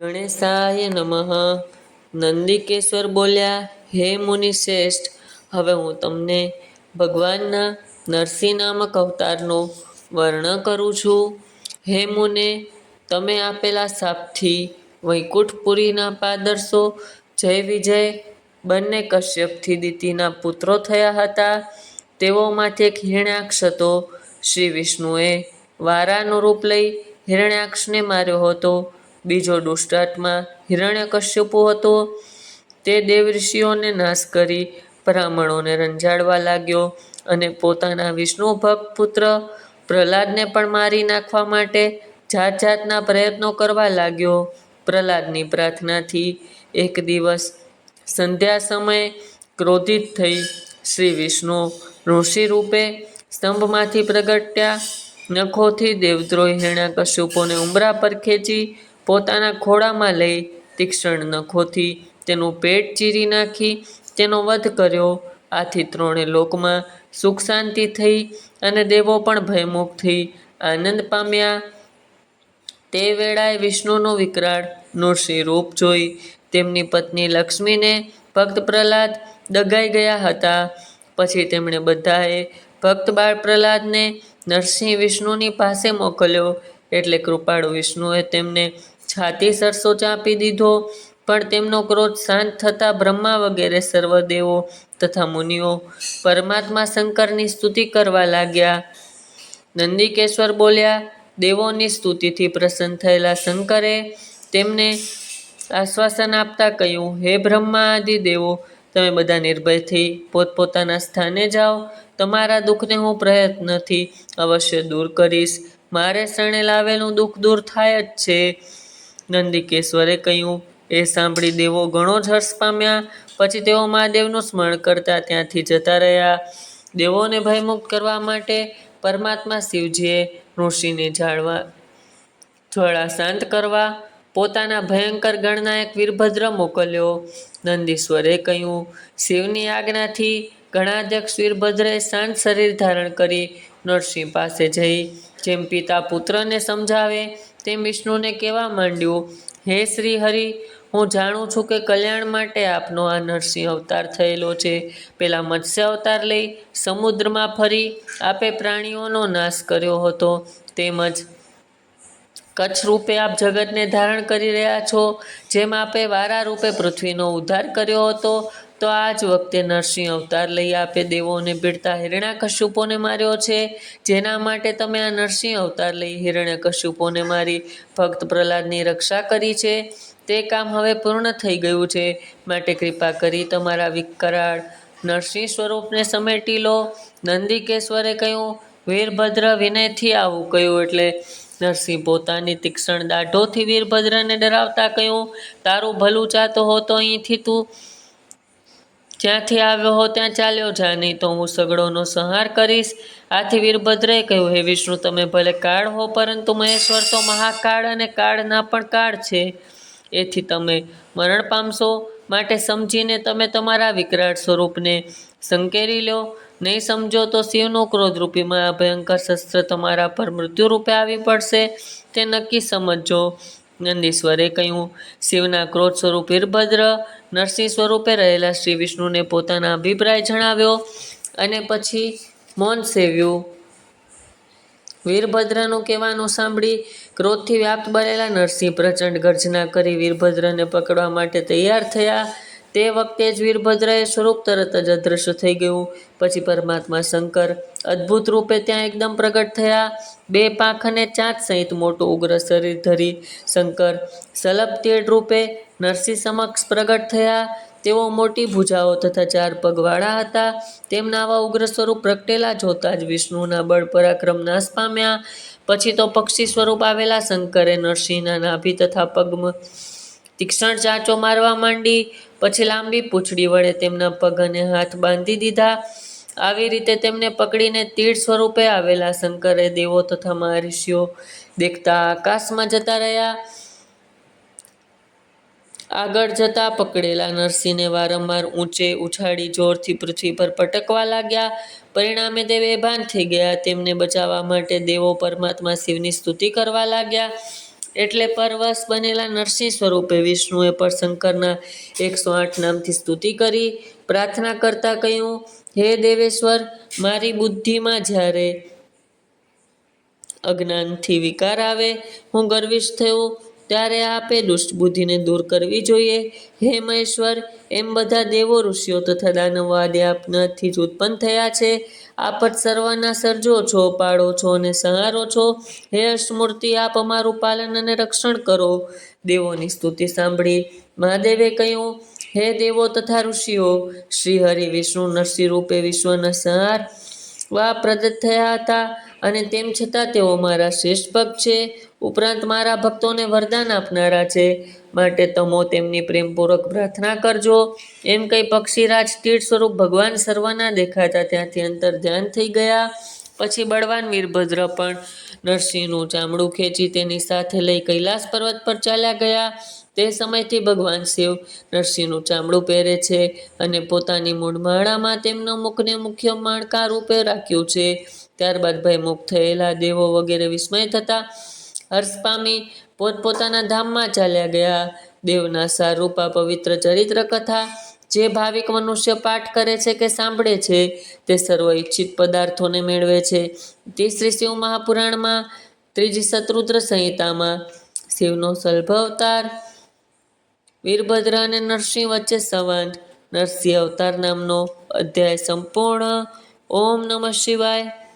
ગણેશાય નમઃ. નંદિકેશ્વર બોલ્યા, હે મુનિ શ્રેષ્ઠ, હવે હું તમને ભગવાનના નરસિંહ નામક અવતારનું વર્ણન કરું છું. હે મુને, તમે આપેલા શાપથી વૈકુંઠપુરીના પાદર્શો જય વિજય બંને કશ્યપથી દીતીના પુત્રો થયા હતા. તેઓમાંથી એક હિરણાક્ષ હતો. શ્રી વિષ્ણુએ વારાનું રૂપ લઈ હિરણાક્ષને માર્યો હતો. બીજો દુષ્ટાત્મા હિરણ્યકશ્યપુ હતો. તે દેવઋષિઓને નાશ કરી બ્રાહ્મણોને રંજાડવા લાગ્યો અને પોતાના વિષ્ણુ ભક્ત પુત્ર પ્રહલાદને પણ મારી નાખવા માટે જાત જાતના પ્રયત્નો કરવા લાગ્યો. પ્રહલાદની પ્રાર્થનાથી એક દિવસ સંધ્યા સમયે ક્રોધિત થઈ શ્રી વિષ્ણુ ઋષિ રૂપે સ્તંભમાંથી પ્રગટ્યા. નખોથી દેવદ્રોહી કશ્યપોને ઉંબરા પર ખેંચી પોતાના ખોળામાં લઈ તીક્ષ્ણ નખોથી તેનું પેટ ચીરી નાખી તેનો વધ કર્યો. આથી ત્રણે લોકમાં સુખ શાંતિ થઈ અને દેવો પણ ભયમુખ થઈ. આનંદ પામ્યા. તે વેળાએ વિષ્ણુનો વિકરાળ નૃસિંહ રૂપ જોઈ. તેમની પત્ની લક્ષ્મીને ભક્ત પ્રહલાદ દગાઈ ગયા હતા. પછી તેમણે બધાએ ભક્ત બાળ પ્રહલાદને નરસિંહ વિષ્ણુની પાસે મોકલ્યો. એટલે કૃપાળુ વિષ્ણુએ તેમને છાતી સરસો ચાંપી દીધો, પણ તેમનો ક્રોધ શાંત થતાં બ્રહ્મા વગેરે સર્વદેવો તથા મુનિઓ પરમાત્મા શંકરની સ્તુતિ કરવા લાગ્યા. નંદિકેશ્વર બોલ્યા, દેવોની સ્તુતિથી પ્રસન્ન થયેલા શંકરે તેમને આશ્વાસન આપતા કહ્યું, હે બ્રહ્મા આદિ દેવો, તમે બધા નિર્ભયથી પોતપોતાના સ્થાને જાઓ. તમારા દુઃખને હું પ્રયત્નથી અવશ્ય દૂર કરીશ. મારે શરણે લાવેલું દુઃખ દૂર થાય જ છે. નંદિકેશ્વરે કહ્યું, એ સાંભળી દેવો ઘણો જ હર્ષ પામ્યા. પછી તેઓ મહાદેવનું સ્મરણ કરતા ત્યાંથી જતા રહ્યા. દેવોને ભયમુક્ત કરવા માટે પરમાત્મા શિવજીએ ઋષિને જાળવા જ્વાળા શાંત કરવા, પોતાના ભયંકર ગણનાયક વીરભદ્ર મોકલ્યો. નંદીશ્વરે કહ્યું, શિવની આજ્ઞાથી ગણાધ્યક્ષ વીરભદ્રે શાંત શરીર ધારણ કરી નરસિંહ પાસે જઈ, જેમ પિતા પુત્રને સમજાવે તેમ વિષ્ણુને કહેવા માંડ્યું, હે શ્રી હરિ હું જાણું છું કે કલ્યાણ માટે આપનો આ નરસિંહ અવતાર થયેલો છે. પેલા મત્સ્ય અવતાર લઈ સમુદ્રમાં ફરી આપે પ્રાણીઓનો નાશ કર્યો હતો. તેમજ કચ્છ રૂપે આપ જગતને ધારણ કરી રહ્યા છો, જેમ આપે વારા રૂપે પૃથ્વીનો ઉદ્ધાર કર્યો હતો. તો આ જ વખતે નરસિંહ અવતાર લઈ આપે દેવોને પીડતા હિરણ્યકશ્યપોને માર્યો છે. જેના માટે તમે આ નરસિંહ અવતાર લઈ હિરણ્યકશ્યપોને મારી ભક્ત પ્રહલાદની રક્ષા કરી છે. તે કામ હવે પૂર્ણ થઈ ગયું છે. માટે કૃપા કરી તમારા વિકરાળ નરસિંહ સ્વરૂપને સમેટી લો. નંદિકેશ્વરે કહ્યું, વીરભદ્ર વિનયથી આવું કહ્યું. એટલે નરસિંહ પોતાની તીક્ષ્ણ દાઢોથી વીરભદ્રને ડરાવતા કહ્યું, તારું ભલું ચાહતો હો તો અહીંથી તું જ્યાંથી આવ્યો હો ત્યાં ચાલ્યો જા, નહીં તો હું સગડોનો સંહાર કરીશ. આથી વીરભદ્રએ કહ્યું, હે વિષ્ણુ, તમે ભલે કાળ હો, પરંતુ મહેશ્વર તો મહાકાળ અને કાળના પણ કાળ છે. એથી તમે મરણ પામશો. માટે સમજીને તમે તમારા વિકરાળ સ્વરૂપને સંકેરી લો. નહીં સમજો તો શિવનો ક્રોધરૂપી મહા ભયંકર શસ્ત્ર તમારા પર મૃત્યુ રૂપે આવી પડશે. તે નક્કી સમજજો. નંદીશ્વરે કહ્યું, શિવના ક્રોધ સ્વરૂપ વીરભદ્ર નરસિંહ સ્વરૂપે રહેલા શ્રી વિષ્ણુને પોતાના અભિપ્રાય જણાવ્યો અને પછી મૌન સેવ્યું. વીરભદ્રનું કહેવાનું સાંભળી ક્રોધથી વ્યાપ્ત બનેલા નરસિંહ પ્રચંડ ગર્જના કરી વીરભદ્રને પકડવા માટે તૈયાર થયા. તે વખતે જ વીરભદ્રએ સ્વરૂપ તરત જ અદૃશ્ય થઈ ગયું. પછી પરમાત્મા શંકર અદ્ભુત રૂપે ત્યાં એકદમ પ્રગટ થયા. બે પાંખ અને ચાંચ સહિત મોટું ઉગ્ર શરીર ધરી શંકર સલભ તેડ રૂપે નરસિંહ સમક્ષ પ્રગટ થયા. તેઓ મોટી ભુજાઓ તથા ચાર પગવાળા હતા. તેમના આવા ઉગ્ર સ્વરૂપ પ્રગટેલા જોતા જ વિષ્ણુના બળ પરાક્રમ નાશ પામ્યા. પછી તો પક્ષી સ્વરૂપ આવેલા શંકરે નરસિંહના નાભી તથા પગમાં તીક્ષ્ણ ચાંચો મારવા માંડી. પછી લાંબી પૂંછડી વડે તેમના પગ અને હાથ બાંધી દીધા. આવી રીતે તેમને પકડીને તીર સ્વરૂપે આવેલા શંકરે દેવો તથા મહર્ષિઓ દેખતા આકાશમાં જતા રહ્યા. આગળ જતા પકડેલા નરસિંહને વારંવાર ઊંચે ઉછાળી જોરથી પૃથ્વી પર પટકવા લાગ્યા. પરિણામે તે બેભાન થઈ ગયા. તેમને બચાવવા માટે દેવો પરમાત્મા શિવની સ્તુતિ કરવા લાગ્યા. એટલે પરવશ બનેલા નરસિંહ સ્વરૂપે વિષ્ણુએ પણ શંકરના એકસો આઠ નામથી સ્તુતિ કરી, પ્રાર્થના કરતા કહ્યું, હે દેવેશ્વર, મારી બુદ્ધિમાં જ્યારે અજ્ઞાનથી વિકાર આવે, હું ગર્વિષ્ઠ થયો, ત્યારે આપે દુષ્ટ બુદ્ધિને દૂર કરવી જોઈએ. હે મહેશ્વર, એમ બધા દેવો ઋષિઓ તથા દાનવો આદિ આપનાથી જ ઉત્પન્ન થયા છે. આપ જ સર્વના સર્જો છો પાડો છો અને સંહારો છો. હે અષ્ટમૂર્તિ, આપ અમારું પાલન અને રક્ષણ કરો. દેવોની સ્તુતિ સાંભળી મહાદેવે કહ્યું, હે દેવો તથા ઋષિઓ, શ્રી હરિ વિષ્ણુ નરસિંહ રૂપે વિશ્વના સંહાર વા પ્રદત્ત થયા હતા. અને તેમ છતાં તેઓ મારા શ્રેષ્ઠ ભક્ત છે. ઉપરાંત મારા ભક્તોને વરદાન આપનારા છે. માટે તમો તેમની પ્રેમપૂર્વક પ્રાર્થના કરજો. એમ કહી પક્ષીરાજ તીર્થ સ્વરૂપ ભગવાન સર્વના દેખાતા ત્યાંથી અંતર ધ્યાન થઈ ગયા. પછી બળવાન વીરભદ્ર પણ નરસિંહનું ચામડું ખેંચી તેની સાથે લઈ કૈલાસ પર્વત પર ચાલ્યા ગયા. તે સમયથી ભગવાન શિવ નરસિંહનું ચામડું પહેરે છે અને પોતાની મૂળ માળામાં તેમનો મુખને મુખ્ય માળકા રૂપે રાખ્યું છે. ત્યારબાદ ભયમુખ થયેલા દેવો વગેરે વિસ્મય થતા હર્ષ પામી પોતપોતાના ધામમાં ચાલ્યા ગયા. દેવના સારૂપા પવિત્ર ચરિત્ર કથા જે ભાવિક મનુષ્ય પાઠ કરે છે કે સાંભળે છે, તે સર્વ ઈચ્છિત પદાર્થોને મેળવે છે. તે શ્રી શિવ મહાપુરાણમાં ત્રીજી શત્રુદ્ર સંહિતામાં શિવનો સલ્ભ અવતાર વીરભદ્ર અને નરસિંહ વચ્ચે સંવાદ. નરસિંહ અવતાર નામનો અધ્યાય સંપૂર્ણ. ઓમ નમઃ શિવાય.